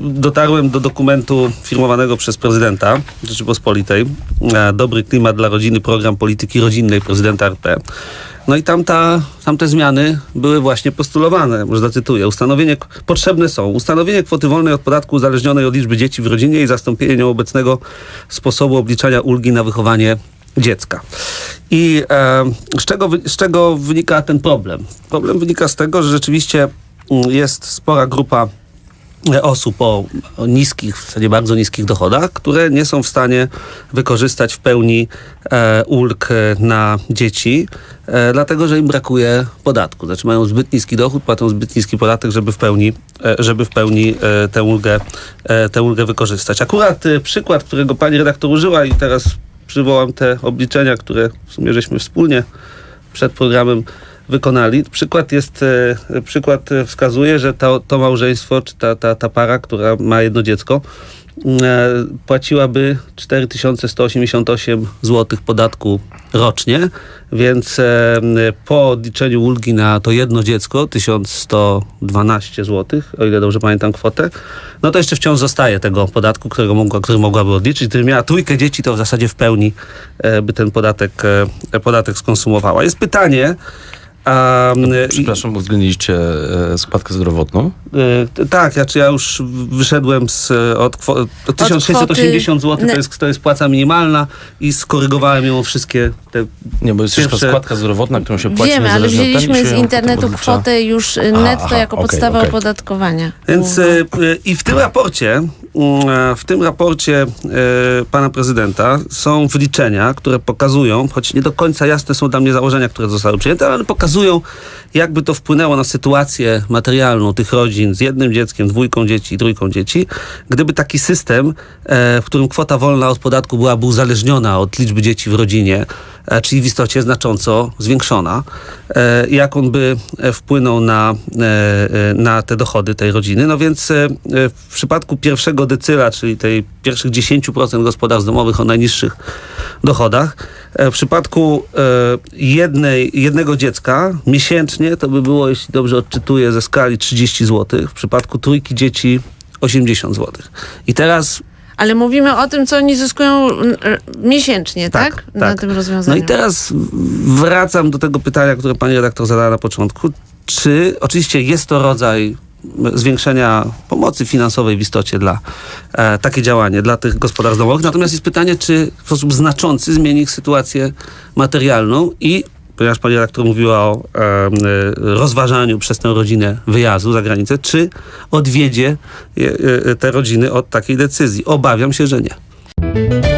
dotarłem do dokumentu firmowanego przez prezydenta Rzeczypospolitej. E, Dobry klimat dla rodziny, program polityki rodzinnej prezydenta RP. No i tam ta, tamte zmiany były właśnie postulowane. Może zacytuję. Ustanowienie, potrzebne są ustanowienie kwoty wolnej od podatku uzależnionej od liczby dzieci w rodzinie i zastąpienie nią obecnego sposobu obliczania ulgi na wychowanie dziecka. I e, z, czego, z czego wynika ten problem? Problem wynika z tego, że rzeczywiście mm, jest spora grupa osób o, niskich, w zasadzie bardzo niskich dochodach, które nie są w stanie wykorzystać w pełni e, ulg na dzieci, e, dlatego że im brakuje podatku. Znaczy mają zbyt niski dochód, płacą zbyt niski podatek, żeby w pełni, e, żeby w pełni e, tę, ulgę, e, tę ulgę wykorzystać. Akurat e, przykład, którego pani redaktor użyła i teraz przywołam te obliczenia, które w sumie żeśmy wspólnie przed programem wykonali. Przykład jest, e, przykład wskazuje, że to, to małżeństwo, czy ta, ta, ta para, która ma jedno dziecko, e, płaciłaby 4188 zł podatku rocznie, więc e, po odliczeniu ulgi na to jedno dziecko, 1112 zł, o ile dobrze pamiętam kwotę, no to jeszcze wciąż zostaje tego podatku, którego mogła, który mogłaby odliczyć. Gdyby miała trójkę dzieci, to w zasadzie w pełni by ten podatek, podatek skonsumowała. Jest pytanie, a, e, Przepraszam, uwzględniliście e, składkę zdrowotną? E, tak, ja, czy ja już wyszedłem z, e, od, od 1680 zł, to jest, to jest płaca minimalna i skorygowałem ją o wszystkie te... Nie, bo jest jeszcze Pierwsze- składka zdrowotna, którą się płaci Wiemy, ale wzięliśmy z internetu kwotę już y, netto aha, jako okej, podstawę okej. opodatkowania. Więc i w tym raporcie, mm, e, w tym raporcie pana prezydenta są wyliczenia, które pokazują, choć nie do końca jasne są dla mnie założenia, które zostały przyjęte, ale pokazują, jakby to wpłynęło na sytuację materialną tych rodzin z jednym dzieckiem, dwójką dzieci i trójką dzieci, gdyby taki system, e, w którym kwota wolna od podatku byłaby uzależniona od liczby dzieci w rodzinie, e, czyli w istocie znacząco zwiększona, e, jak on by wpłynął na, na te dochody tej rodziny. No więc w przypadku pierwszego decyla, czyli tej pierwszych 10% gospodarstw domowych o najniższych dochodach, w przypadku e, jednej, jednego dziecka miesięcznie to by było, jeśli dobrze odczytuję ze skali 30 zł, w przypadku trójki dzieci 80 zł. I teraz Ale mówimy o tym, co oni zyskują r- miesięcznie, tak? Na tym rozwiązaniu. No i teraz wracam do tego pytania, które pani redaktor zadała na początku. Czy oczywiście jest to rodzaj zwiększenia pomocy finansowej w istocie dla e, takie działanie dla tych gospodarstw domowych. Natomiast jest pytanie, czy w sposób znaczący zmieni ich sytuację materialną i ponieważ pani redaktor mówiła o e, rozważaniu przez tę rodzinę wyjazdu za granicę, czy odwiedzie e, te rodziny od takiej decyzji. Obawiam się, że nie.